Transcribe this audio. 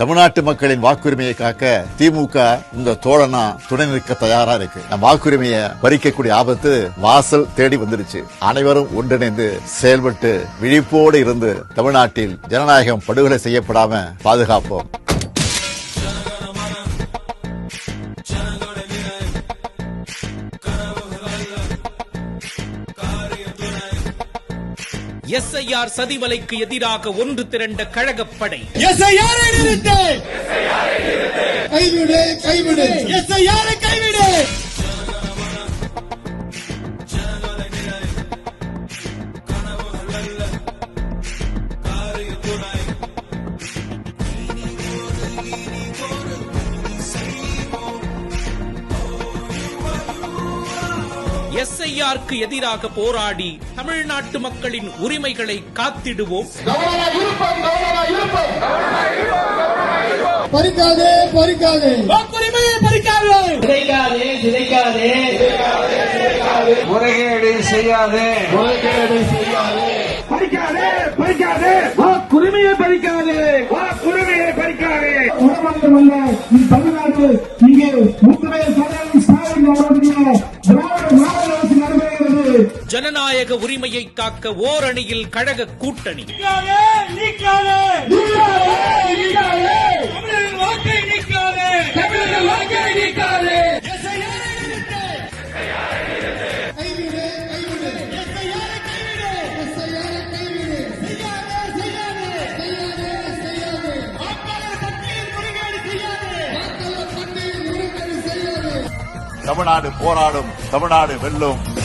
தமிழ்நாட்டு மக்களின் வாக்குரிமையை காக்க திமுக இந்த தோழனா துணை நிற்க தயாரா இருக்கு. நம் வாக்குரிமையை பறிக்கக்கூடிய ஆபத்து வாசல் தேடி வந்துருச்சு அனைவரும் ஒன்றிணைந்து செயல்பட்டு விழிப்போடு இருந்து தமிழ்நாட்டில் ஜனநாயகம் படுகொலை செய்யப்படாம பாதுகாப்போம். எஸ்ஐஆர் சதிவலைக்கு எதிராக ஒன்று திரண்ட கழகப்படை. எஸ்ஐஆரை நிறுத்து! கைவிடு கைவிடு. எஸ்ஐஆரை கைவிடு! எஸ்ஐஆருக்கு எதிராக போராடி தமிழ்நாட்டு மக்களின் உரிமைகளை காத்திடுவோம். பறிக்காதே பறிக்காதே. வாக்குரிமையை பறிக்காதே. சிதைக்காதே சிதைக்காதே. முறைகேடு செய்யாதே. பறிக்காதே பறிக்காதே. வாக்குரிமையை பறிக்காதே. வாக்குரிமையை பறிக்காதே. தமிழ்நாடு இங்கே முத்துடைய ஜனநாயக உரிமையை காக்க ஓரணியில் கழக கூட்டணி. தமிழ்நாடு போராடும் தமிழ்நாடு வெல்லும்.